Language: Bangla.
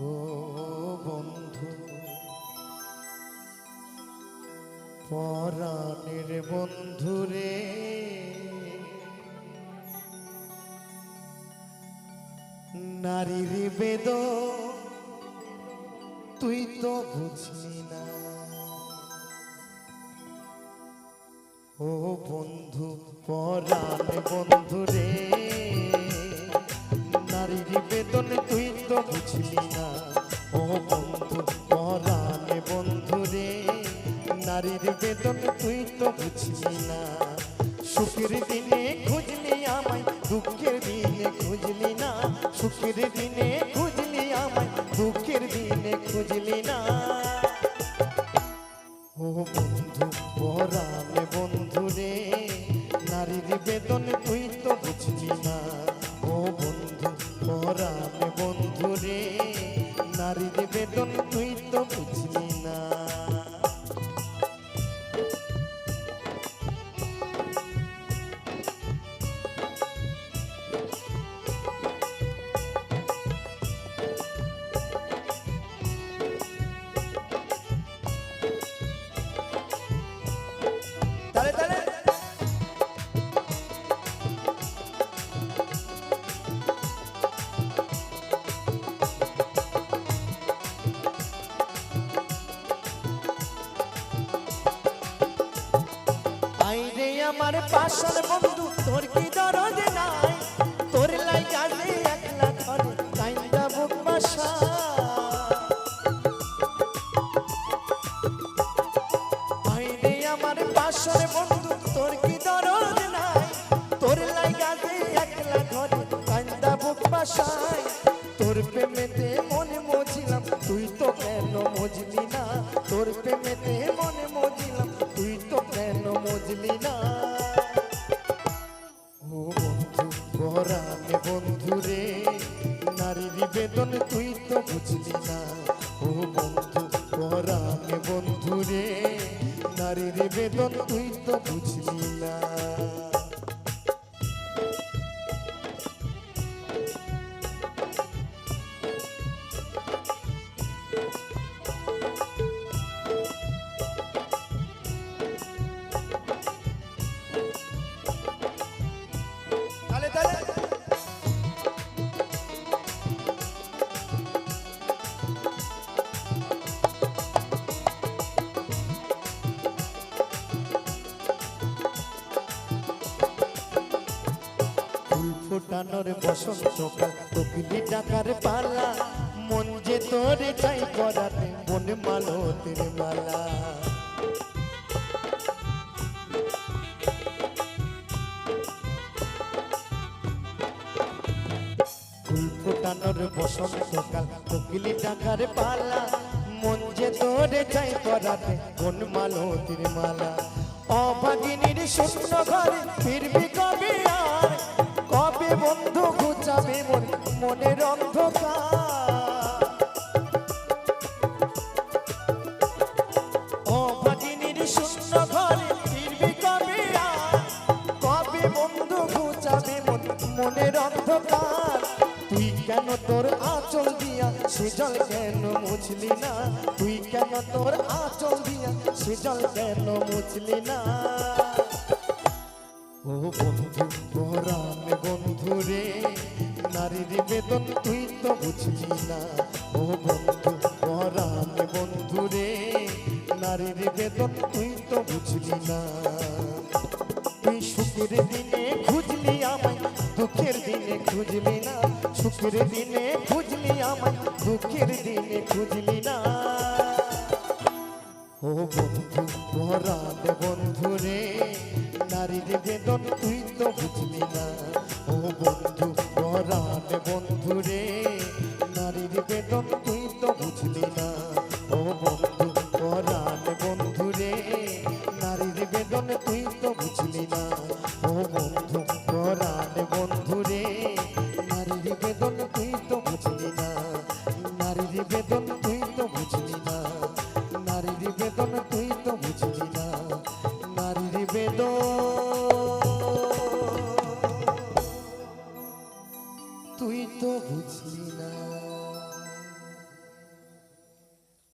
ও বন্ধু, পরাণের বন্ধু রে, নারীর বেদ তুই তো বুঝলি না। ও বন্ধু পরাণ বন্ধু রে, নারীর বেদন তুই তো বুঝলি না। ও বন্ধু পরাণ বন্ধু রে, নারীর বেদন তুই তো বুঝলি না। সুখের দিনে খুঁজলি আমায়, দুঃখের দিনে খুঁজলি না। সুখের দিনে খুঁজলি আমায়, দুঃখের দিনে খুঁজলি না। ও বন্ধু পরাণে বন্ধু রে, নারীর বেদন তুই তো বুঝলি না। ও বন্ধু পরাণে বন্ধুরে নারীর বেতন তুই তো বুঝলি না। আমার পাশার বন্ধু, তোর কি দরদ নাই? তোর লাই গাছে একলা ঘরে কাইন্দা বুক বাসা। আমার পাশার বন্ধু, তোর কি দরদ নাই? তোর লাই গাছে একলা ঘরে কাইন্দা বুক বাসায়। তোর প্রেমেতে মনে মজিলাম, তুই তো কেন মজলি না? তোর প্রেমেতে মনে বন্ধুরে, নারী নারীর বেদন তুই তো বুঝলি না। ও বন্ধু পরামে বন্ধুরে, নারী নারীর বেদন তুই তো বুঝলি না। ফোটানোর বসন্তকাল কোকিলি ডাকার পালা। মন যে তোরে চাই করাতে, মন মালতের মালা। ফুল ফোটানোর ডাকার পালা। মন যে তোরে চাই করাতে, মন মালতির মালা। অভাগিনীর ঘরে ফিরবি বন্ধু ঘুচাবে মন, মনের অন্ধকার। অভাগিনীর শূন্য ঘরে ফিরবি বন্ধু ঘুচাবে মন, মনের অন্ধকার? তুই কেন তোর আঁচল দিয়া সে জল কেন মুছলি না? তুই কেন তোর আঁচল দিয়া সে জল কেন মুছলি না? ও বন্ধু পরাণ বন্ধু রে, নারীর বেদন তুই তো বুঝলি না। ও বন্ধু পরাণ বন্ধু রে, নারীর বেদন তুই তো বুঝলি না। তুই সুখের দিনে খুঁজলি আমায়, দুঃখের দিনে খুঁজলি না। সুখের দিনে খুঁজলি আমায়, দুঃখের দিনে খুঁজলি না। ও বন্ধু মরা বন্ধু রে নারীর বেদন তুই তো বুঝলি না।